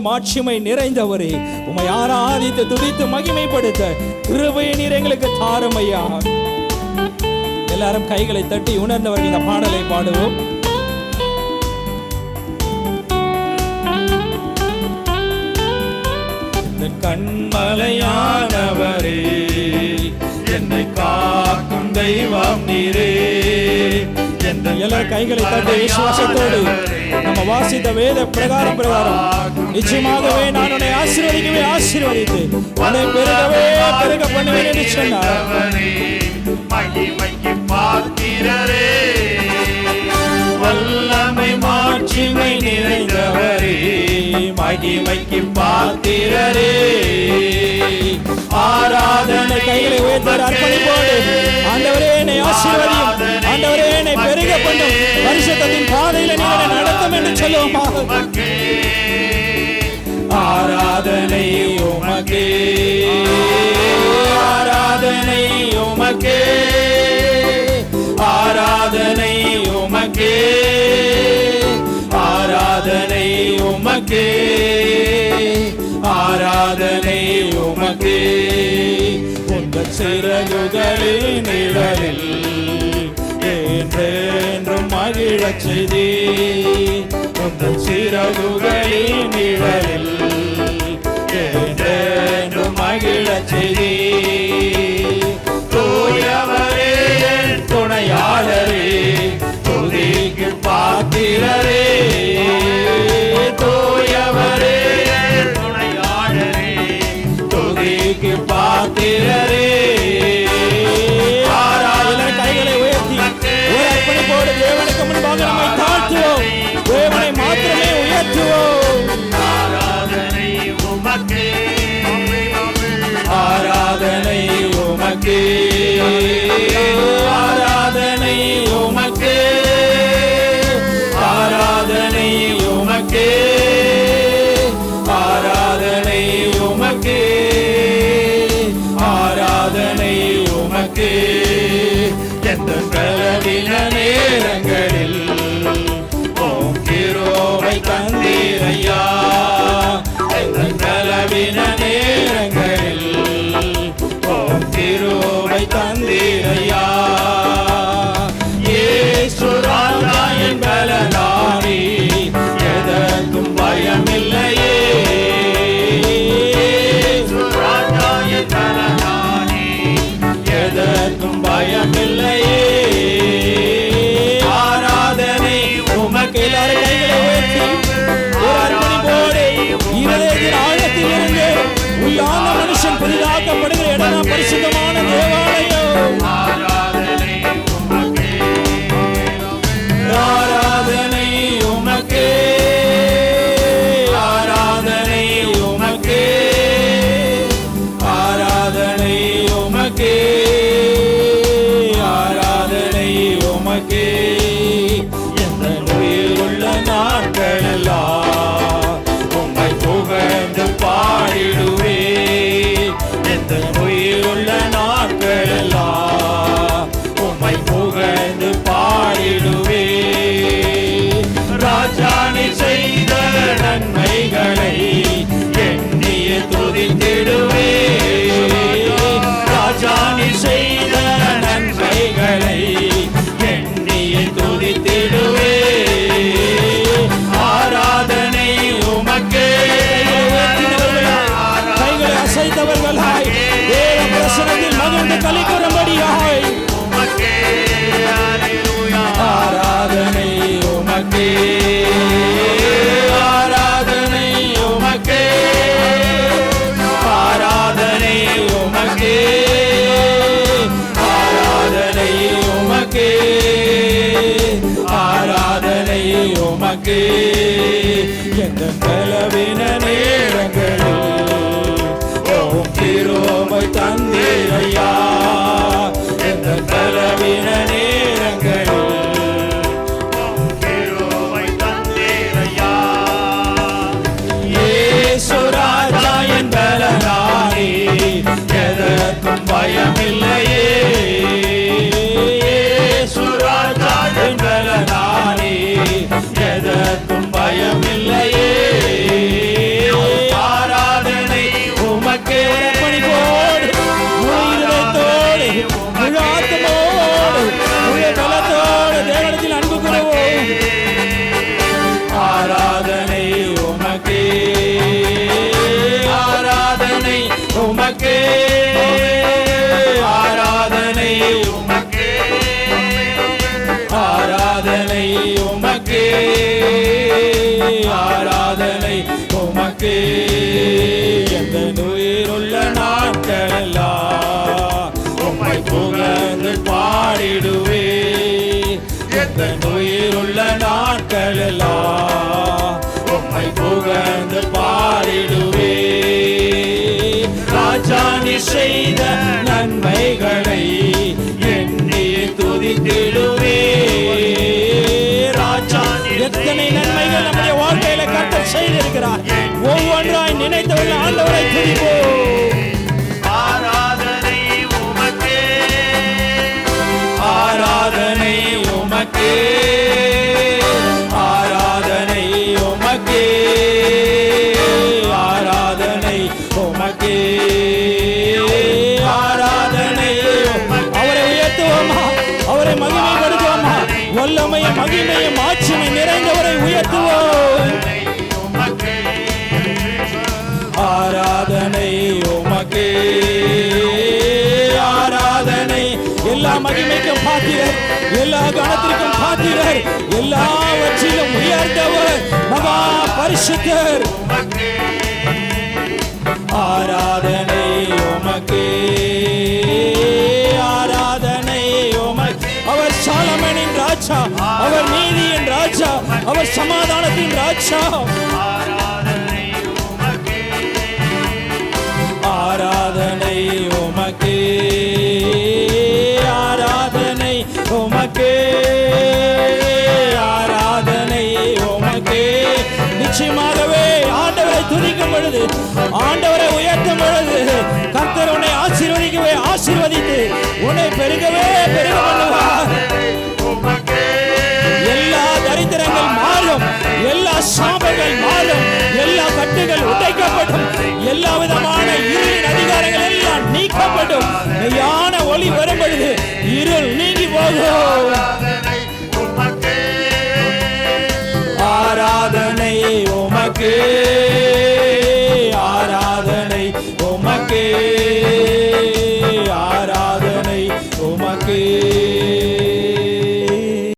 மாட்சிமை நிறைந்தவரே. உமை ஆராதித்து துதித்து மகிமைப்படுத்த கிருபையை நீர் எங்களுக்கு தாரும் ஐயா. எல்லாரும் கைகளை தட்டி உணர்ந்தவர்கள் இந்த பாடலை பாடுவோம். கண்மலையானவரே என்னை காக்கும் தெய்வம் நீரே. எல்லாரும் கைகளை தட்டி விசுவாசத்தோடு நம்ம வாசித்த வேத பிரகாரம் பிரகாரம். நிச்சயமாகவே நான் உன்னை ஆசீர்வதிக்கவே ஆசீர்வதித்து உன்னை பெருகவே பெருக பண்ணுவேன் என்று சொன்னார். மகிமைக்கு பாத்திரரே வல்லமை மாட்சிமை நிறைந்தவரே. மகிமைக்கு பாத்திரரே ஆராதனை கைகளை உயர்த்தி அர்ப்பணிப்போடு ஆண்டவரே என்னை ஆசீர்வதியும். ஆண்டவரே என்னை பெருக பண்ணும். பரிசுத்தத்தின் பாதையில நீங்கள் நடத்தும் என்று சொல்லுவோமா? ஆராதனை உமக்கே. ஆராதனை உமக்கே. ஆராதனை உமக்கே. ஆராதனை உமக்கே. உங்கள் நிழலில் என்றென்றும் மகிழச் செய்தி சிறகுகளில் ஐயா ராஜாணி செய்த நன்மை. உமக்கு எந்த பலவின நேரங்களில் ஓம் திருமை தந்தேரையா புகழ்ந்து பாடிடுவே எந்த உயிருள்ள நாட்களெல்லாம் உம்மை புகழ்ந்து பாடிடுவே ராஜா நீ செய்த நன்மைகளை எண்ணி துதித்திடுவே ராஜா எத்தனை நன்மைகள் நம்முடைய வாழ்க்கையில கட்ட செய்திருக்கிறார். ஒவ்வொன்றாய் நினைத்தவர்கள் ஆண்டவரை துதிப்போம். உமக்கே. ஆராதனை உமக்கே. ஆராதனை உமக்கே. ஆராதனை அவரை உயர்த்துவோமா? அவரை மகிமைப்படுத்துவோமா? வல்லமையும் மகிமையும் நிறைந்தவரை உயர்த்துவோம். மகிமைக்கும் பாத்திரர் எல்லா கணத்திற்கும் பாத்திரர் எல்லாவற்றிலும் உயர்ந்தவர் மகா பரிசுத்தர். ஆராதனை உமக்கே ஆராதனை உமக்கு. அவர் சாலமனின் ராஜா அவர் நீதியின் ராஜா அவர் சமாதானத்தின் ராஜா. நிச்சயமாகவே ஆண்டவரை துதிக்கும் பொழுது ஆண்டவரை உயர்த்தும் பொழுது கர்த்தர் உன்னை ஆசீர்வதிக்கவே ஆசீர்வதித்து உன்னை பெருகவே பெருக